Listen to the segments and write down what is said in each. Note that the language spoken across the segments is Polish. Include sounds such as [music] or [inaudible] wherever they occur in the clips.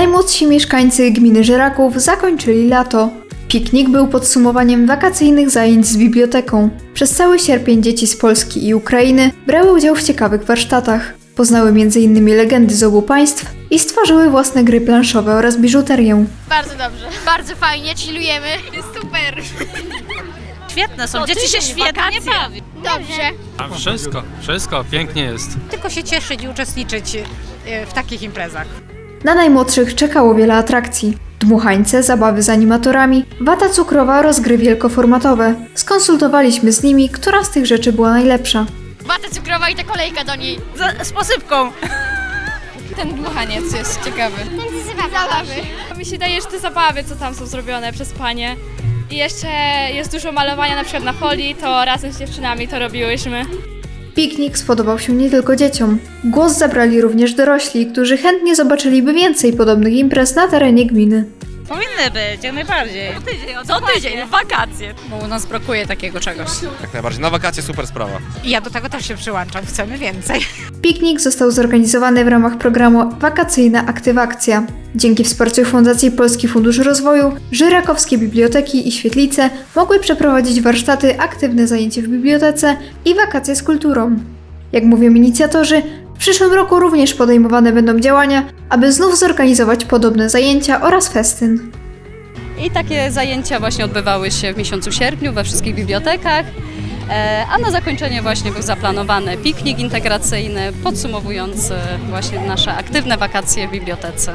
młodsi mieszkańcy gminy Żeraków zakończyli lato. Piknik był podsumowaniem wakacyjnych zajęć z biblioteką. Przez cały sierpień dzieci z Polski i Ukrainy brały udział w ciekawych warsztatach. Poznały m.in. legendy z obu państw i stworzyły własne gry planszowe oraz biżuterię. Bardzo dobrze. Bardzo fajnie, chillujemy. Jest super. Świetne są, dzieci się świetnie bawią. Dobrze. A wszystko, wszystko, pięknie jest. tylko się cieszyć i uczestniczyć e, w takich imprezach. Na najmłodszych czekało wiele atrakcji. Dmuchańce, zabawy z animatorami, wata cukrowa oraz gry wielkoformatowe. Skonsultowaliśmy z nimi, która z tych rzeczy była najlepsza. Wata cukrowa i ta kolejka do niej. Z, z posypką. [laughs] Ten dmuchaniec jest ciekawy. Zabawy. Mi się wydaje, że te zabawy, co tam są zrobione przez panie. I jeszcze jest dużo malowania na przykład na folii, to razem z dziewczynami to robiłyśmy. Piknik spodobał się nie tylko dzieciom. Głos zabrali również dorośli, którzy chętnie zobaczyliby więcej podobnych imprez na terenie gminy. Powinny być, jak najbardziej. Co tydzień, wakacje. Bo u nas brakuje takiego czegoś. Jak najbardziej. Na wakacje super sprawa. I ja do tego też się przyłączam, chcemy więcej. Piknik został zorganizowany w ramach programu Wakacyjna Aktywakcja. Dzięki wsparciu Fundacji Polski Fundusz Rozwoju, żyrakowskie biblioteki i świetlice mogły przeprowadzić warsztaty, aktywne zajęcie w bibliotece i wakacje z kulturą. Jak mówią inicjatorzy, w przyszłym roku również podejmowane będą działania, aby znów zorganizować podobne zajęcia oraz festyn. I takie zajęcia właśnie odbywały się w miesiącu sierpniu we wszystkich bibliotekach. E, A na zakończenie właśnie był zaplanowany piknik integracyjny, podsumowujący właśnie nasze aktywne wakacje w bibliotece.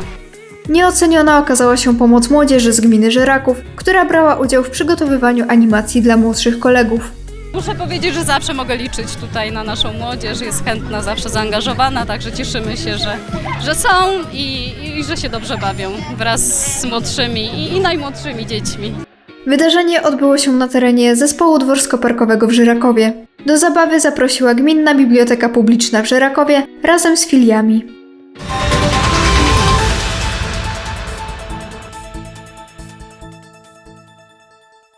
Nieoceniona okazała się pomoc młodzieży z gminy Żeraków, która brała udział w przygotowywaniu animacji dla młodszych kolegów. Muszę powiedzieć, że zawsze mogę liczyć tutaj na naszą młodzież, jest chętna, zawsze zaangażowana, także cieszymy się, że, że są i, i że się dobrze bawią wraz z młodszymi i, i najmłodszymi dziećmi. Wydarzenie odbyło się na terenie zespołu dworsko-parkowego w Żyrakowie. Do zabawy zaprosiła Gminna Biblioteka Publiczna w Żyrakowie razem z filiami.